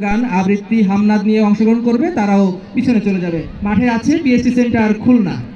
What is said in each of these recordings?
গান, আবৃত্তি, হামনাদ নিয়ে অংশগ্রহণ করবে, তারাও পিছনে চলে যাবে। মাঠে আছে পিএসসি সেন্টার খুলনা।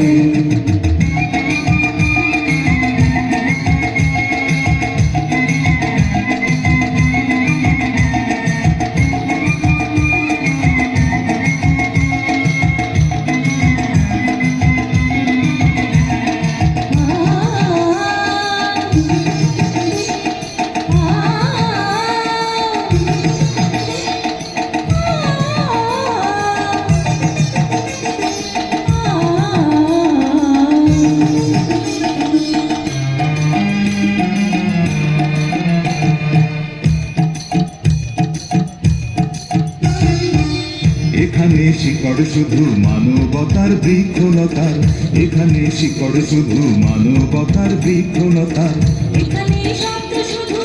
এখানে শিকড় শুধু মানবতার বৃক্ষলতার এখানে শিকড় শুধু মানবতার বৃক্ষলতার এখানে শব্দ শুধু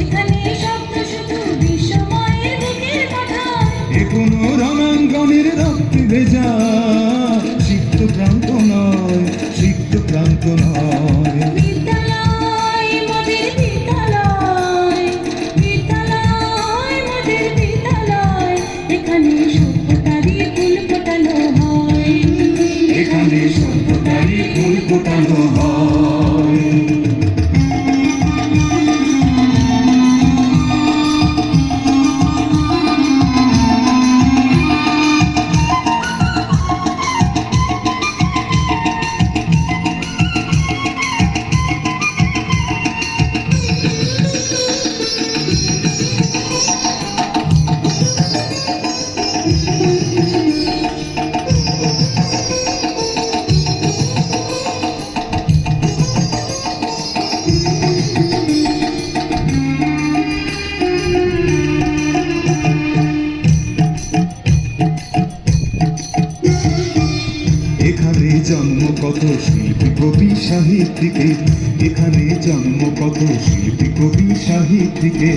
এখানে শব্দ শুধু বিশ্বময়ের বুকের কথা। এ রণাঙ্গনের রক্তে ভেজা। এখানে এখানে জন্ম কত শিল্পী কবি সাহিত্যিকে? এখানে জন্ম কত শিল্পী কবি সাহিত্যিকে?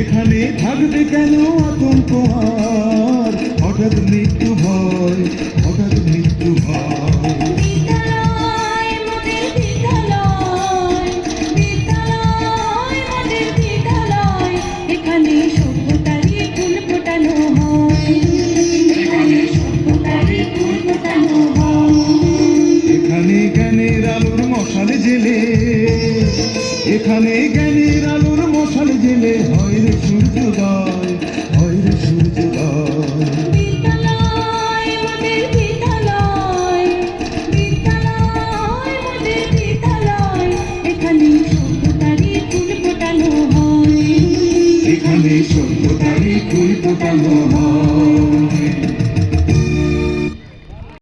এখানে থাকবে কেন আতঙ্ক? আর মশাল জেলে এখানে জ্ঞানের আলোর মশাল জেলে। হয় রে সূর্যোদয় হয় রে সূর্যোদয়। এখানে সভ্যতারই হয়। ফোটানো হয়।